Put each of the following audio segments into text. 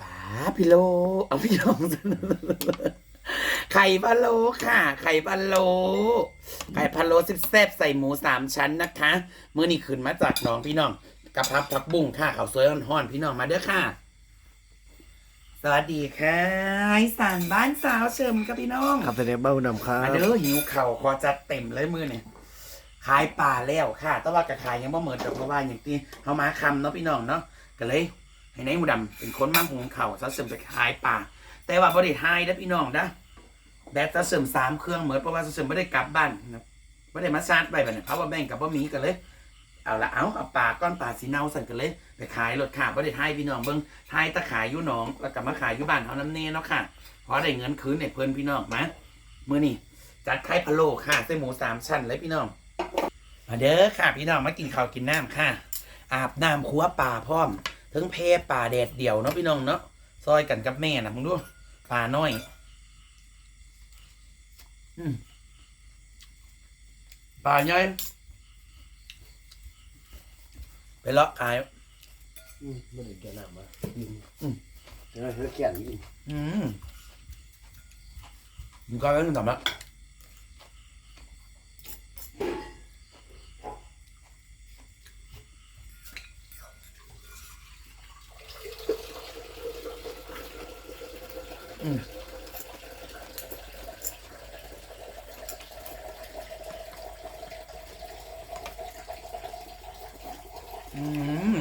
ป๋าพี่โล เอาพี่น้องไข่พะโล้ค่ะ ไข่พะโล้ไข่พะโล้แซ่บๆใส่หมูสามชั้นนะคะมื้อนี้ขึ้นมาจากหน้องพี่น้องกะเพราผักบุ้งค่ะข้าวสวยห่อนๆพี่น้องมาเด้อค่ะ สวัสดีค่ะอีสานบ้านสาวเชิมกับพี่น้องครับแต่เด็กเบ้านำครับมาเด้อหิวเข่าวขอจัดเต็มเลยมือเนี่ยขายป่าแล้วค่ะ แต่ว่ากระขายยังบ่เหมือนแต่เพราะว่าอย่างที่เฮามาคำเนาะพี่น้องเนาะก็เลย ให้นายหมูดำเป็นคนมาหุงเข่าวซะเสริมไปขายป่า แต่ว่าบ่ได้ทายนะพี่น้องนะแบตซะเสริมสามเครื่องเหมือนเพราะว่าซะเสริมบ่ได้กลับบ้านนะบ่ได้มาชาร์จไปแบัดนี้เพราะว่าแบ่งกับบ่มีก็เลยเอาละเอาเอาป่าก้อนป่าสีเนาสั่นกันเลยไปขายรถค่ะบ่ได้ทายพี่น้องเบิ่งทายตะขายอยู่หนองแล้วก็มาขายอยู่บ้านเฮาน้ำเน่เนาะค่ะพอได้เงินคืนให้เพิ่อนพี่น้องมามื้อนี้จัดไข่พะโล้ค่ะเส้นหมูสามชั้นเลยพี่น้องมาเด้อค่ะ พี่น้องมากินข้าวกินน้ำค่ะ อาบน้ำคัวป่าพร้อม ถึงเพป่าแดดเดี่ยวเนาะพี่น้องเนาะซอยกันกับแม่นะมึงดูป่าน้อย อืมป่าใหญ่ไปเลาะขายอืมไม่ได้แกน้ำมายิงอืมเดี๋ยวเราเขียนยิงอืมมึงก็แล้วมึงทำละ อืม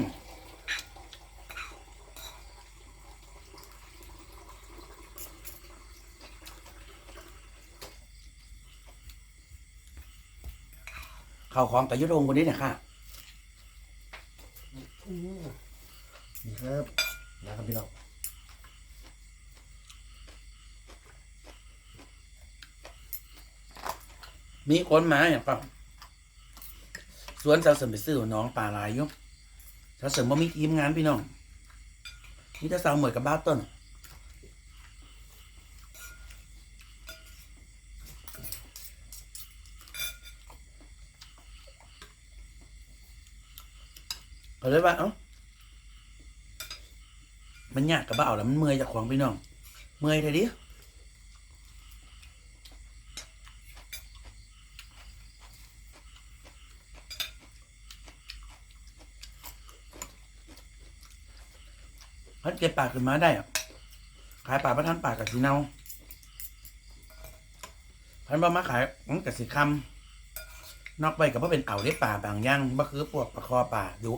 ข้าวของกับยุทธงคนนี้เนี่ยค่ะนี่ครับนะครับพี่น้องมีคนมาอย่างป่ะสวนสาวเสริมไปซื้อน้องป่าลายอยุ สาเสริมว่มีทีมงานพี่น้องนี่ถ้าสาวเหมือนกับบ้าต้นก็เลยว่าเอ้ามันยากกับบ้าแล้วมันเมื่อยจากของพี่น้อง เมื่อยเท่าดิ ก็บปลาขึ้นมาได้อะขายปลาประทันปลากับสีเนาพันบ่มาขายมันกับสีคำนอกไปกับว่าเป็นเอาได้ป่าบางย่างบ่คือพวกปลาคอป่าดุ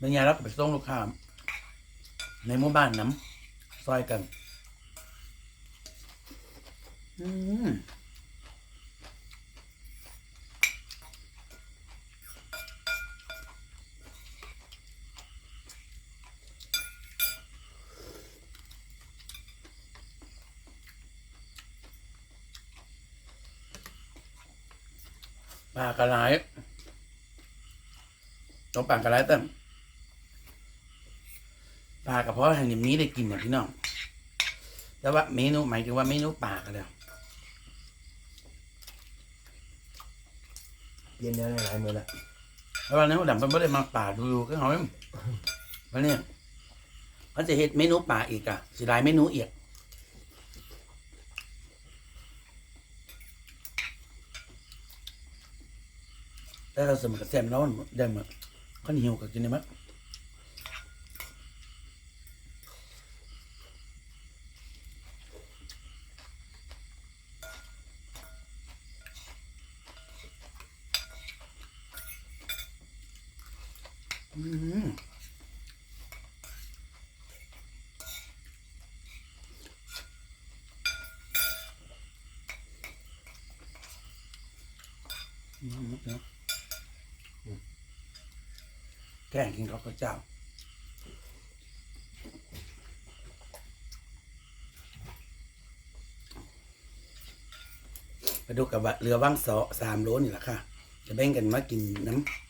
บางอยางเราก็ไปส่งลูกค้าในหมู่บ้านน้ำซอยกัน อืมปลากระไรตัวปลากระไรเต็มปลากระเพาะแห่งนี้ได้กินเนี่ยพี่น้อง แต่ว่าเมนูหมายถึงว่าเมนูปลากันแล้ว ย็นแนวหลายมือละเพราะว่าเนื้อดำเป็นไม่ได้มาป่าดูๆก็เขาเพราเนี่ยเขาจะเห็ดเมนูป่าอีกอะสิหลายเมนูอีกแต่เราสมกับแซมแล้วมันได้มาข้าวเหนียวกับกินได้มั้ย นะแกงกินข้าวเจ้าไปดูกับเรือว่างสอสามโลนี่แหละค่ะ จะแบ่งกันมากินน้ำ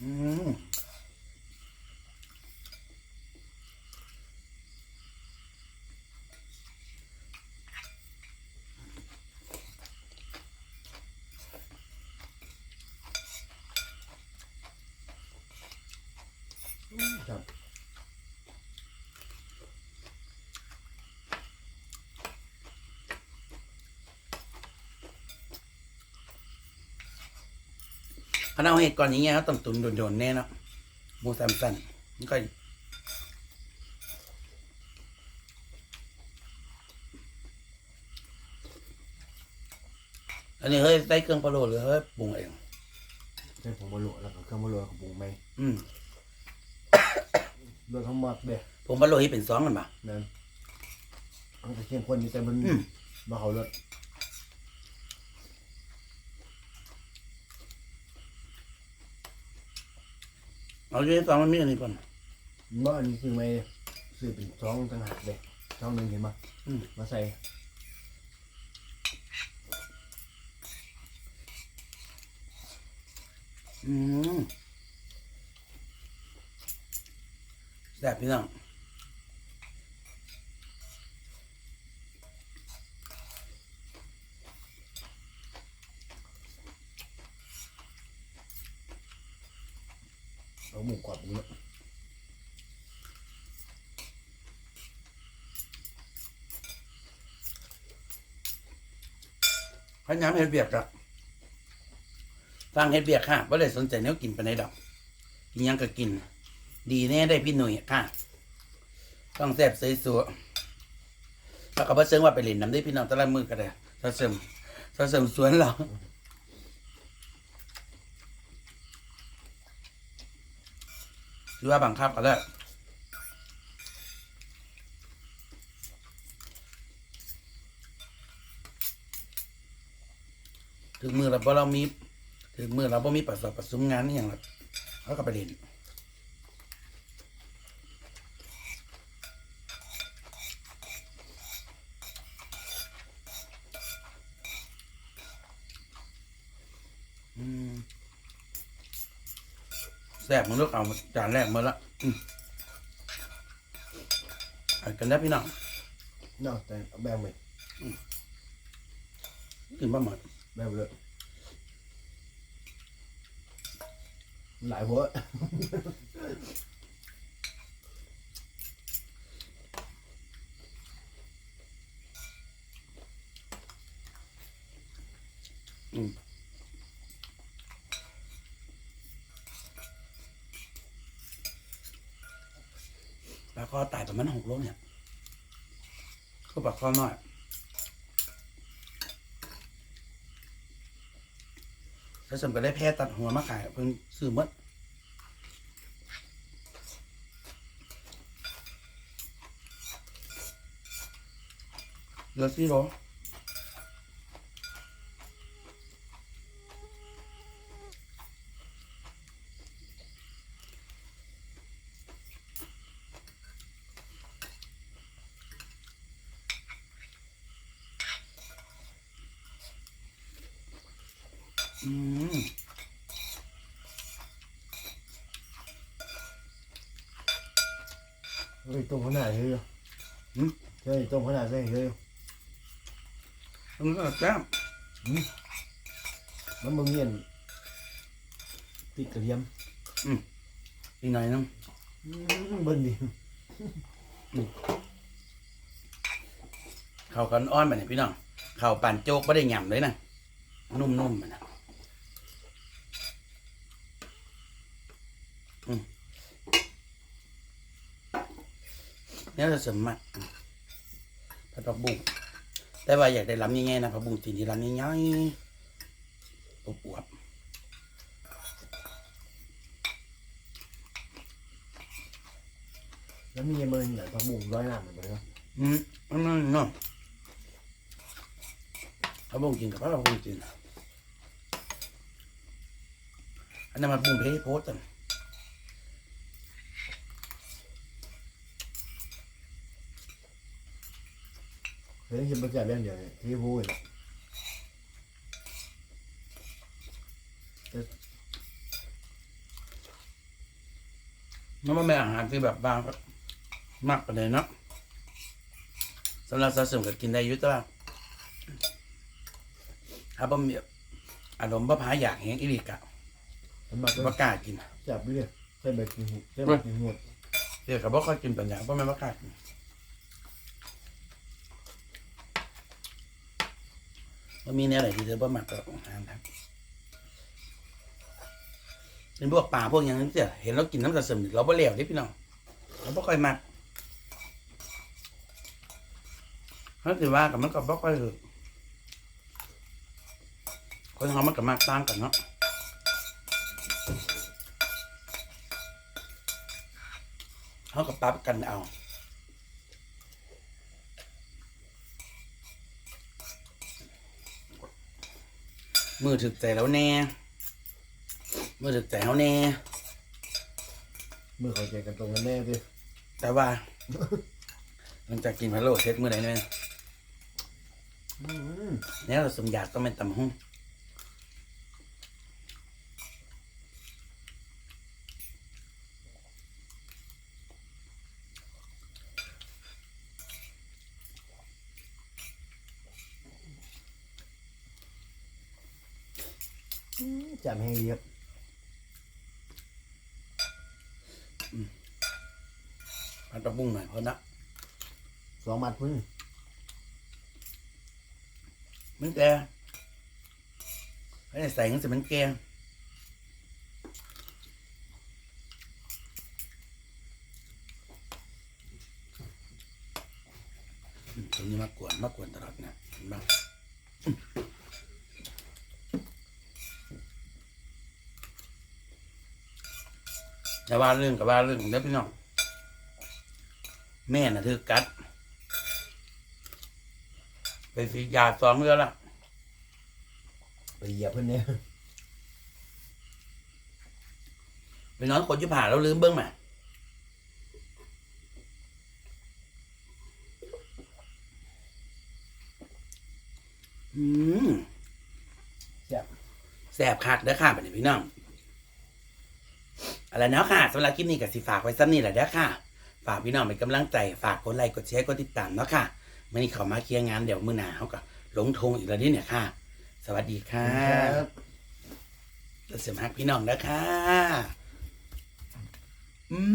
อืมครับ คณะเห็ดก่อนอย่างเงี้ยเขาต้องตุนโดนๆแน่เนาะหมูสามสันนี่ก็อันนี้เฮ้ยใส่เครื่องปลาโรดหรือเฮ้ยปรุงเองใส่ผงบะโลแล้วก็เครื่องบะโลกับปรุงไหมอืมโดยทั้งหมดเด้ผงปลาโรดที่เป็นซองกันปะนั่นมันจะเข้มข้นอยู่แต่มันอืม บ่เขารส เอาอยู่ในซองมันมีอันนี้ก่อน เมื่ออันนี้คือไม่ซื้อเป็นซองต่างหากเลยซองหนึ่งเห็นปะอืม มาใส่อืมแซ่บพี่น้อง เอาหมูกรอบนี้พยายามเฮ็ดเบียกอะฟังเฮ็ดเบียกค่ะบ่ได้สนใจแนวกินไปไหนดอกกินยังก็กิน ดีแน่ได้พี่หนุ่ยค่ะ ต้องแซ่บสวยสัวแล้วก็เชิงว่าไปเล่นน้ำได้พี่น้องต่ละมือก็ได้ซะเสริมซะเสริมสวนเรา รือว่าบังคับก็ได้ถึงมือเราบ่เรามีถึงมือเราบ่มีประสบประสมงานนี่อย่างละเขาก็ไปเรียน ซ่บมันลูกเอาจานแรกมาละอืมเอากันได้พี่น้องเนาะแต่เอาแบ่งไปกินบ้าหมดแบ่งไปเลยหลายหัว แล้วก็ตายประมาณหกโลเนี่ยก็ปากข้อน้อยแล้วฉันก็ได้แพ้ตัดหัวมาขายเพิ่งซื้อมดเหลือสี่โลอืม เฮ้ยต้มขนาดเฮ้ยหืม เฮ้ยต้มขนาดเฮ้ยเฮ้ยมันก็แซ่บมันบ่มีอันพริกกระเทียมอีกหน่อยนึงอืมเบิ่นดิข้าวกันอ้อนไปเนี่ยพี่น้องข้าวปั่นโจกไม่ได้หยำเลยนะนุ่มๆมันนะ เนี่ยจะเสริมมากผัดผักบุ้งแต่ว่าอยากได้ลำง่ายๆนะผักบุ้งตีนที่ลำง่ายๆอวบแล้วมีมันไหนผักบุ้งร้อยน้ำเหมือนกันเนาะๆอืมอันนั้นเนาะผักบุ้งกินกับผักบุ้งกินอันนั้นมันบุ้งเพโพสต์ เฮ้ยคิดว่าจะเรื่องเดียวเนี่ยที่พูดเนี่ยมันไม่เป็นอาหารที่แบบบางมากไปเลยเนาะสำหรับสะสมก็กินได้อยุ่แต่ว่าถ้าบ่มีอารมณ์บ่พาอยากแหงอีหลีกะมันมากบ่ก็กล้ากินจับไปเลยใส่ใบกินหูใส่ใบกินหูเดี๋ยวก็บ่ค่อยกินปัญญาบ่แม่นบ่กล้ากิน บ่มีแนวไหนที่เธอบ่มักก็อาหารครับเป็นพวกปลาพวกหยังนั้นเสียเห็นเรากินน้ำสะสมเราบ่เหลวเด้พี่น้องเราบ่ค่อยมักถ้าสิว่ากับมันก็บ่ค่อยคือคนเฮามันก็มักต่างกันเนาะเขาก็ปรับกันเอา มือถึกใจแล้วแน่ มือถึกใจเขาแน่เมื่อเข้าใจกันตรงกันแน่ดิแต่ว่า มันจะกินพะโล้เทสมือไหนเนี่ยอืมเนี่ยเราสมอยากต้องเป็นตำหุ้ง จับให้เรียบพันตะบุ้งหน่อยเพราะนะสองมัดพึ่งมันแกไม่ได้ใส่งั้นสิมันแกอืมตรงนี้มากวนมากวนตลอดนะเห็นบ้าง แต่ว่าเรื่องกับว่าเรื่องเด้อพี่น้องแม่น่ะถือกัด ไปสีดยาสองเรือละไปเหยียบเพื่อนเนี่ยไปนอนคนจะผ่าแล้วลืมเบิ้งมาอืมจับแสบคักเด้อค่ะบัดนี้พี่น้อง อะไรเนาะค่ะสำหรับคลิปนี้กับสิฝากไว้ซ้ำนี่แหละเด้อค่ะ ฝากพี่น้องเป็นกำลังใจ ฝากกดไลค์กดแชร์กดติดตามเนาะค่ะมื่อนี้เขามาเคลียร์งานเดี๋ยวมื้อหน้าเขาก็ลงทงอีกแล้วนี่เนี่ยค่ะ สวัสดีค่ะครับเสริมฮักพี่น้องนะคะอืม